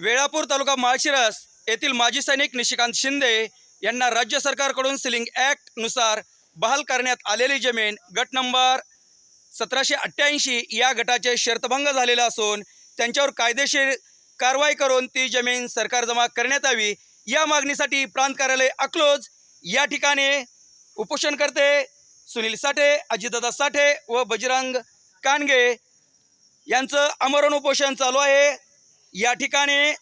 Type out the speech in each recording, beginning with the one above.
वेळापूर तालुका माळशिरस येथील माजी सैनिक निशिकांत शिंदे यांना राज्य सरकारकडून सिलिंग ॲक्टनुसार बहाल करण्यात आलेली जमीन गट नंबर सतराशे अठ्ठ्याऐंशी या गटाचे शर्तभंग झालेला असून त्यांच्यावर कायदेशीर कारवाई करून ती जमीन सरकार जमा करण्यात यावी या मागणीसाठी प्रांत कार्यालय अकलोज या ठिकाणी उपोषणकर्ते सुनील साठे अजितदादा साठे व बजरंग कानगे यांचं आमरण उपोषण चालू आहे. या ठिकाणी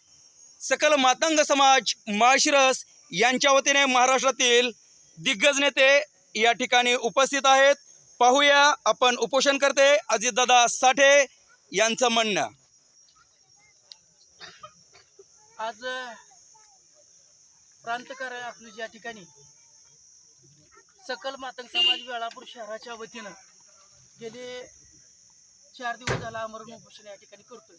सकल मातंग समाज माळशिरस यांच्या वतीने महाराष्ट्रातील दिग्गज नेते या ठिकाणी उपस्थित आहेत. पाहूया आपण उपोषण करते अजितदादा साठे यांचं म्हणणं. आज प्रांतकार आपलं ज्या ठिकाणी. सकल मातंग समाज वेळापूर शहराच्या वतीनं गेले चार दिवस झाला आमरण उपोषण या ठिकाणी करतोय.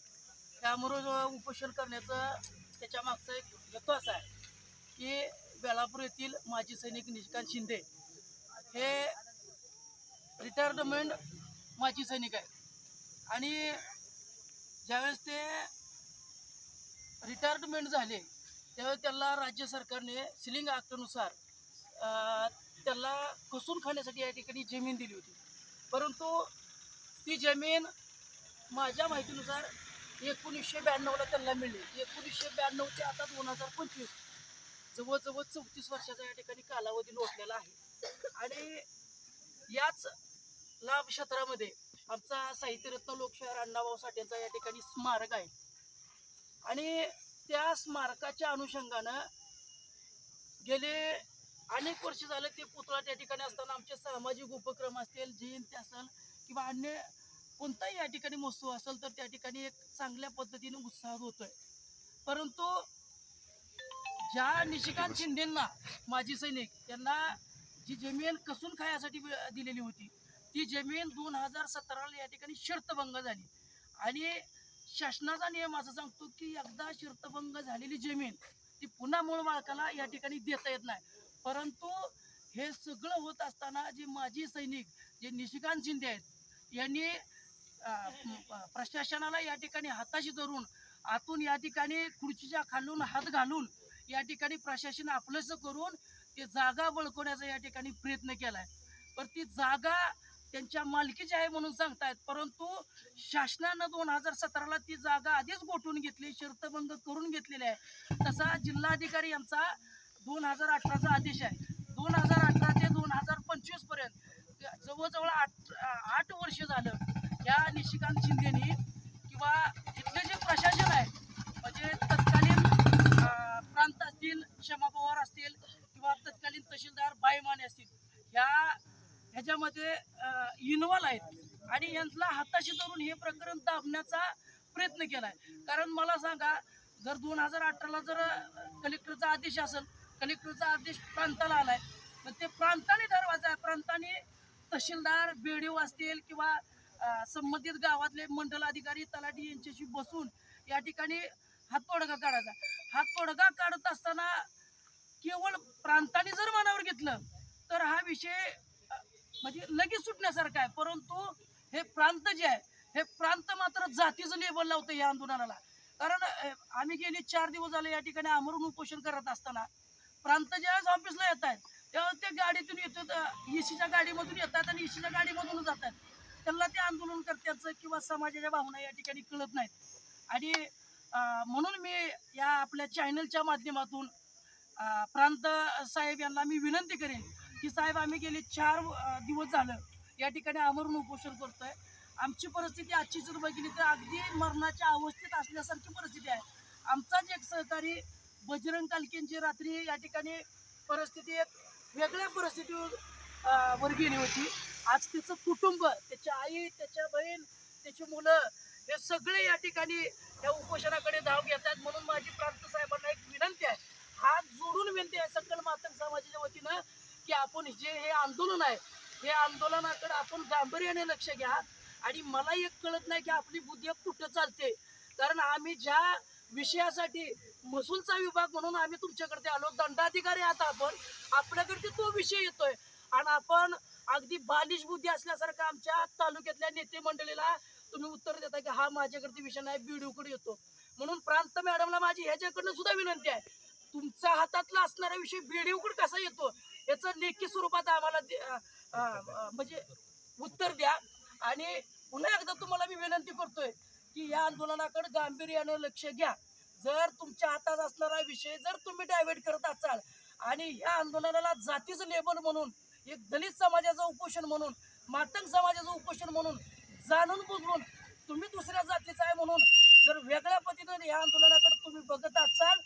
त्या आमरण उपोषण करण्याचं त्याच्या मागचा एक हेतू असा आहे की बेलापूर येथील माजी सैनिक निशिकांत शिंदे हे रिटायर्डमेंट माजी सैनिक आहे आणि ज्यावेळेस ते रिटायर्डमेंट झाले त्यावेळेस त्यांना राज्य सरकारने सिलिंग ॲक्टनुसार त्याला कसून खाण्यासाठी या ठिकाणी जमीन दिली होती. परंतु ती जमीन माझ्या माहितीनुसार एकोणीसशे ब्याण्णवला त्यांना मिळली. एकोणीसशे ब्याण्णव ते आता दोन हजार पंचवीस जवळजवळ चौतीस वर्षाचा या ठिकाणी कालावधी लोटलेला आहे. आणि याच लाभ क्षेत्रामध्ये आमचा साहित्यरत्न लोकशाहीर अण्णाभाऊ साठेंचा या ठिकाणी स्मारक आहे. आणि त्या स्मारकाच्या अनुषंगानं गेले अनेक वर्ष झाले ते पुतळा त्या ठिकाणी असताना आमचे सामाजिक उपक्रम असतील जयंती असेल किंवा अन्य कोणताही या ठिकाणी महोत्सव असेल तर त्या ठिकाणी एक चांगल्या पद्धतीने उत्साह होतोय. परंतु ज्या निशिकांत शिंदेंना माजी सैनिक त्यांना जी जमीन कसून खायासाठी दिलेली होती ती जमीन दोन हजार सतराला या ठिकाणी शर्तभंग झाली. आणि शासनाचा नियम असा सांगतो की एकदा शर्तभंग झालेली जमीन ती पुन्हा मूळ मालकाला या ठिकाणी देता येत नाही. परंतु हे सगळं होत असताना जे माजी सैनिक जे निशिकांत शिंदे आहेत यांनी प्रशासनाला या ठिकाणी हाताशी धरून आतून या ठिकाणी खुर्चीच्या खालून हात घालून या ठिकाणी प्रशासन आपलंसं करून ते जागा बळकवण्याचा या ठिकाणी प्रयत्न केलाय. पण ती जागा त्यांच्या मालकीची आहे म्हणून सांगतायत परंतु शासनानं दोन हजार सतराला ती जागा आधीच गोठून घेतली शर्तबंद करून घेतलेली आहे. तसा जिल्हाधिकारी यांचा दोन हजार अठराचा आदेश आहे. दोन हजार अठरा ते दोन हजार पंचवीसपर्यंत जवळजवळ आठ आठ वर्ष झालं. शशिकांत शिंदेनी किंवा इथले जे प्रशासन आहे म्हणजे तत्कालीन प्रांत असतील क्षमा पवार असतील किंवा तत्कालीन तहसीलदार बाईमाने असतील ह्या ह्याच्यामध्ये इन्व्हॉल्व आहेत. आणि यांना हाताशी धरून हे प्रकरण दाबण्याचा प्रयत्न केला आहे कारण मला सांगा जर दोन हजार अठराला जर कलेक्टरचा आदेश असेल कलेक्टरचा आदेश प्रांताला आला आहे तर ते प्रांताने ठरवायचा आहे. प्रांताने तहसीलदार बेडीव असतील किंवा संबंधित गावातले मंडल अधिकारी तलाठी यांच्याशी बसून या ठिकाणी हातोडगा काढायचा. हातोडगा काढत असताना केवळ प्रांताने जर मनावर घेतलं तर हा विषय म्हणजे लगेच सुटण्यासारखा आहे. परंतु हे प्रांत जे आहे हे प्रांत मात्र जातीचं लेबल लावतं या आंदोलनाला. कारण आम्ही गेली चार दिवस झाले या ठिकाणी आमरून उपोषण करत असताना. प्रांत ज्यावेळेस ऑफिसला येत आहेत तेव्हा ते गाडीतून येतो एसीच्या गाडीमधून येतात आणि एसीच्या गाडीमधून जातात त्यांना ते आंदोलनकर्त्याचं किंवा समाजाच्या भावना या ठिकाणी कळत नाहीत. आणि म्हणून मी या आपल्या चॅनलच्या माध्यमातून प्रांत साहेब यांना मी विनंती करेन की साहेब आम्ही गेले चार दिवस झालं या ठिकाणी आमरण उपोषण करतोय. आमची परिस्थिती आजची जर बघितली तर अगदी मरणाच्या अवस्थेत असल्यासारखी परिस्थिती आहे. आमचाच एक सहकारी बजरंग कालकेंची रात्री या ठिकाणी परिस्थिती एक वेगळ्या परिस्थितीवर वर गेली होती. आज त्याचं कुटुंब त्याच्या आई त्याच्या बहीण त्याची मुलं हे सगळे या ठिकाणी या उपोषणाकडे धाव घेतात म्हणून माझी प्रांत साहेबांना एक विनंती आहे. हात जोडून विनंती आहे सकल मातंग समाजाच्या वतीनं की आपण जे हे आंदोलन आहे हे आंदोलनाकडे आपण गांभीर्याने लक्ष घ्या आणि मला एक कळत नाही की आपली बुद्धी कुठं चालते. कारण आम्ही ज्या विषयासाठी महसूलचा विभाग म्हणून आम्ही तुमच्याकडे आलो दंडाधिकारी आता आपण आपल्याकडे तो विषय येतोय. आणि आपण अगदी बालिश बुद्धी असल्यासारखं आमच्या तालुक्यातल्या नेते मंडळीला तुम्ही उत्तर देता की हा माझ्याकडे विषय नाही बीडीओकडे येतो. म्हणून प्रांत मॅडमला माझी ह्याच्याकडनं सुद्धा विनंती आहे. तुमच्या हातातला असणारा विषय बेडीवकड कसा येतो याचं लेखी स्वरूपात आम्हाला म्हणजे उत्तर द्या. आणि पुन्हा एकदा तुम्हाला मी विनंती करतोय की या आंदोलनाकडे गांभीर्यानं लक्ष घ्या. जर तुमच्या हातात असणारा विषय जर तुम्ही डायव्हर्ट करत असाल आणि या आंदोलनाला जातीचं लेबल म्हणून एक दलित समाजाचं उपोषण म्हणून मातंग समाजाचं उपोषण म्हणून जाणून बुजवून तुम्ही दुसऱ्या जातीचा आहे म्हणून जर वेगळ्या पद्धतीने या आंदोलनाकडे तुम्ही बघत असाल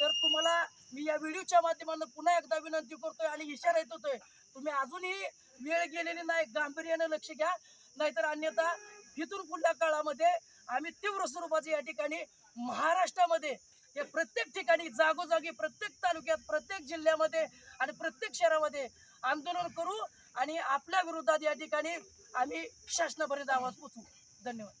तर तुम्हाला मी या व्हिडिओच्या माध्यमातून पुन्हा एकदा विनंती करतोय आणि इशारा येत होतोय तुम्ही अजूनही वेळ गेलेली नाही गांभीर्यानं लक्ष घ्या. नाहीतर अन्यथा इथून पुढल्या काळामध्ये आम्ही तीव्र स्वरूपाचे या ठिकाणी महाराष्ट्रामध्ये हे प्रत्येक ठिकाणी जागोजागी प्रत्येक तालुक्यात प्रत्येक जिल्ह्यामध्ये आणि प्रत्येक शहरामध्ये आंदोलन करू आणि आपल्या विरोधात या ठिकाणी आम्ही शासनापर्यंत आवाज पोचवू. धन्यवाद.